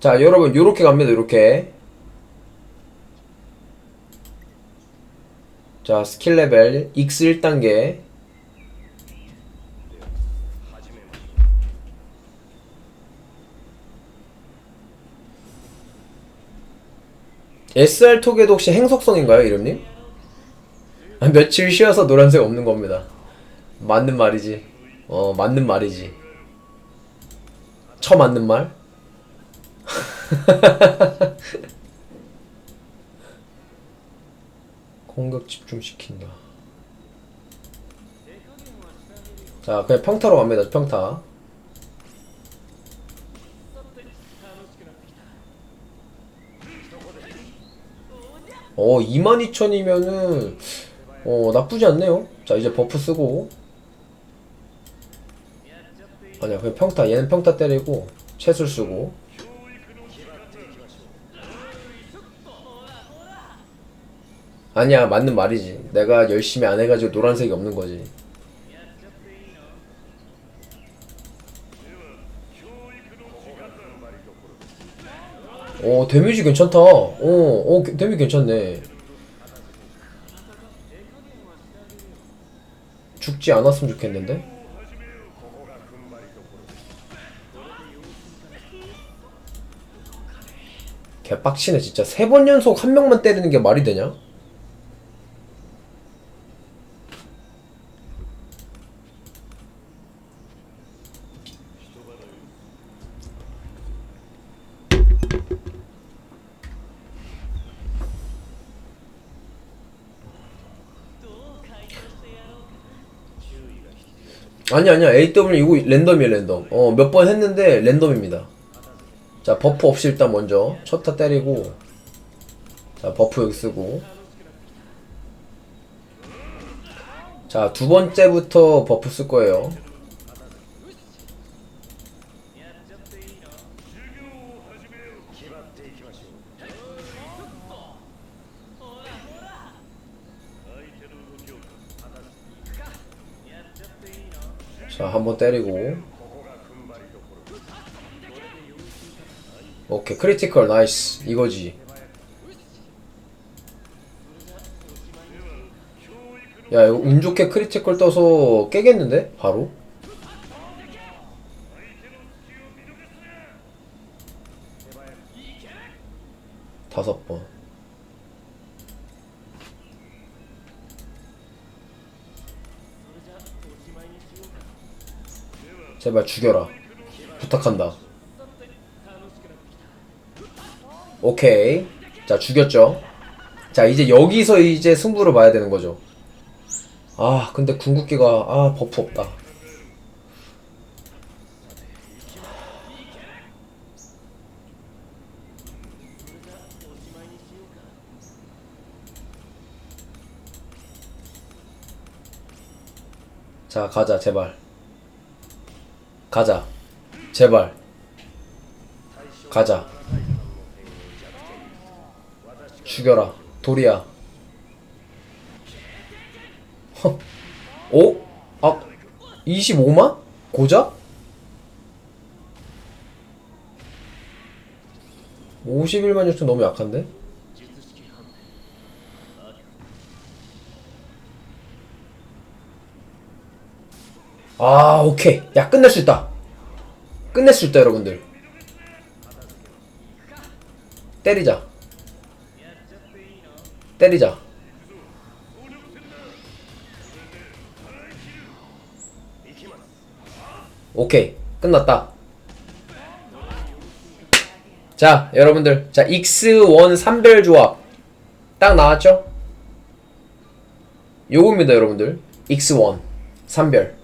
자 여러분 요렇게 갑니다 요렇게. 자 스킬 레벨 X 1단계. SR 톡에도 혹시 행속성인가요 이름님? 아, 며칠 쉬어서 노란색 없는 겁니다. 맞는 말이지. 어 맞는 말이지. 처 맞는 말? 공격 집중시킨다. 자, 그냥 평타로 갑니다. 평타. 어, 22,000이면은 어, 나쁘지 않네요. 자, 이제 버프 쓰고 아니야, 그냥 평타. 얘는 평타 때리고 채술 쓰고 아니야 맞는 말이지. 내가 열심히 안 해가지고 노란색이 없는 거지. 오 데미지 괜찮다. 오오 데미지 괜찮네. 죽지 않았으면 좋겠는데? 개빡치네 진짜. 세 번 연속 한 명만 때리는 게 말이 되냐? 아니 아니야. AW 이거 랜덤이야 랜덤. 어 몇 번 했는데 랜덤입니다. 자 버프 없이 일단 먼저 첫 타 때리고 자 버프 여기 쓰고. 자 두 번째부터 버프 쓸 거예요 자 한번 때리고. 오케이 크리티컬 나이스 이거지. 야 이거 운 좋게 크리티컬 떠서 깨겠는데? 바로? 다섯 번 제발 죽여라. 부탁한다. 오케이. 자 죽였죠. 자 이제 여기서 이제 승부를 봐야 되는 거죠. 아 근데 궁극기가 아 버프 없다. 자 가자 제발 가자 제발 가자 죽여라 도리야 허. 오? 아 25만? 고작? 51만 6천 너무 약한데? 아 오케이. 야 끝낼 수 있다. 끝낼 수 있다 여러분들. 때리자. 때리자. 오케이. 끝났다. 자 여러분들. 자 X1 산별 조합. 딱 나왔죠? 요겁니다 여러분들. X1 산별